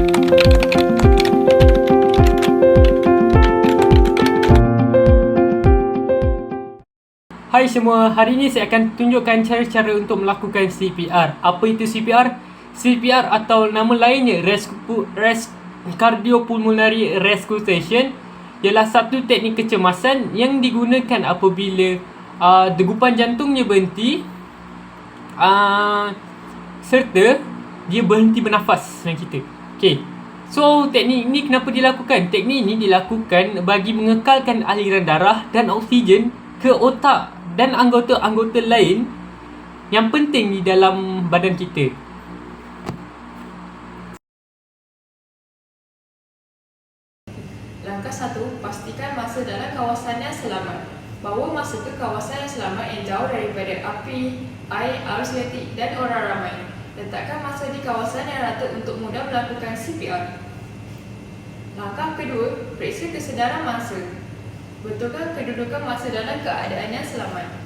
Hai semua, hari ini saya akan tunjukkan cara-cara untuk melakukan CPR. Apa itu CPR? CPR atau nama lainnya Rescu, Res, Cardiopulmonary Resuscitation ialah satu teknik kecemasan yang digunakan apabila uh, degupan jantungnya berhenti uh, serta dia berhenti bernafas dengan kita. Okay. So, teknik ini kenapa dilakukan? Teknik ini dilakukan bagi mengekalkan aliran darah dan oksigen ke otak dan anggota-anggota lain yang penting di dalam badan kita. Langkah satu, pastikan masa dalam kawasan yang selamat. Bawa masa ke kawasan yang selamat yang jauh daripada api, air, arus elektrik dan orang ramai. Letakkan masa di kawasan yang rata untuk mudah melakukan CPR. Langkah kedua, periksa kesedaran masa. Betulkan kedudukan masa dalam keadaan yang selamat.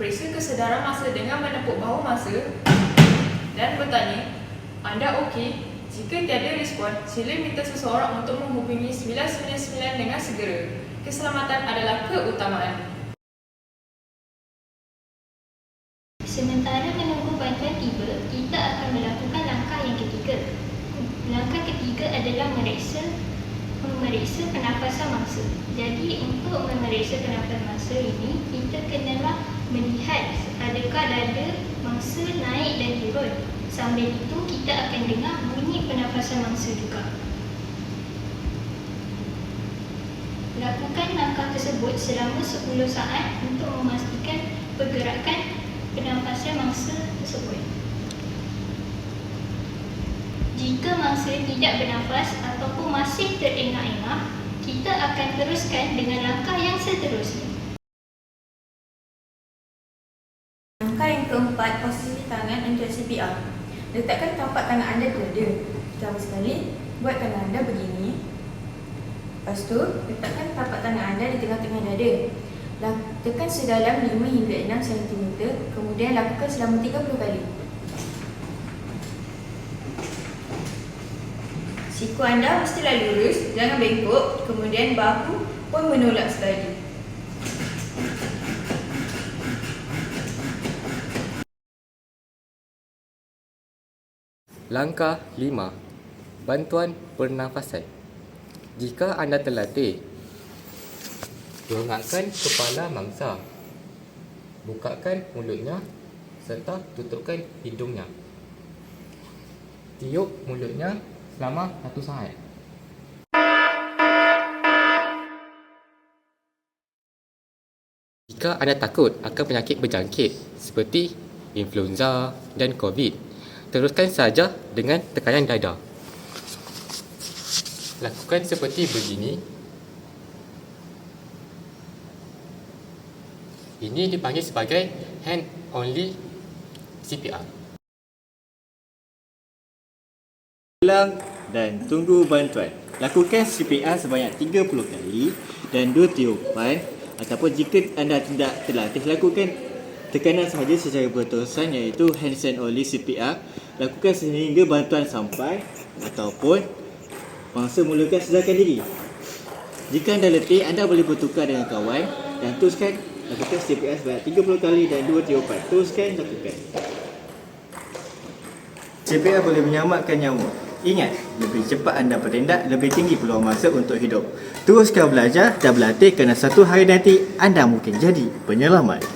Periksa kesedaran masa dengan menepuk bahu masa dan bertanya, anda okey? Jika tiada respon, sila minta seseorang untuk menghubungi 999 dengan segera. Keselamatan adalah keutamaan. Tiba, kita akan melakukan langkah yang ketiga. Langkah ketiga adalah meriksa memeriksa pernafasan mangsa. Jadi untuk memeriksa pernafasan mangsa ini, kita kenalah melihat adakah dada mangsa naik dan turun. Sambil itu kita akan dengar bunyi pernafasan mangsa juga. Lakukan langkah tersebut selama 10 saat untuk memastikan pergerakan pernafasan mangsa tersebut. Jika mangsa tidak bernafas ataupun masih terengah-engah, kita akan teruskan dengan langkah yang seterusnya. Langkah yang keempat, posisi tangan untuk CPR. Letakkan tapak tangan anda dada. Pertama sekali, buat tangan anda begini. Lepas tu, letakkan tapak tangan anda di tengah-tengah dada. Lak- Tekan sedalam 5 hingga 6 cm, kemudian lakukan selama 30 kali. Siku anda mestilah lurus, jangan bengkok, kemudian bahu pun menolak sekali. Langkah 5. Bantuan pernafasan. Jika anda terlatih, dongakkan kepala mangsa. Bukakan mulutnya serta tutupkan hidungnya. Tiup mulutnya selama satu saat. Jika anda takut akan penyakit berjangkit seperti influenza dan COVID, teruskan saja dengan tekanan dada. Lakukan seperti begini. Ini dipanggil sebagai hand only CPR. Ulang dan tunggu bantuan. Lakukan CPR sebanyak 30 kali dan 2 tiupan ataupun jika anda tidak terlatih lakukan tekanan sahaja secara berterusan iaitu handstand only CPR. Lakukan sehingga bantuan sampai ataupun mangsa mulakan sedarkan diri. Jika anda letih, anda boleh bertukar dengan kawan dan teruskan lakukan CPR sebanyak 30 kali dan 2 tiupan. Teruskan lakukan. CPR boleh menyelamatkan nyawa. Ingat, lebih cepat anda bertindak, lebih tinggi peluang masa untuk hidup. Teruskan belajar dan berlatih kerana satu hari nanti anda mungkin jadi penyelamat.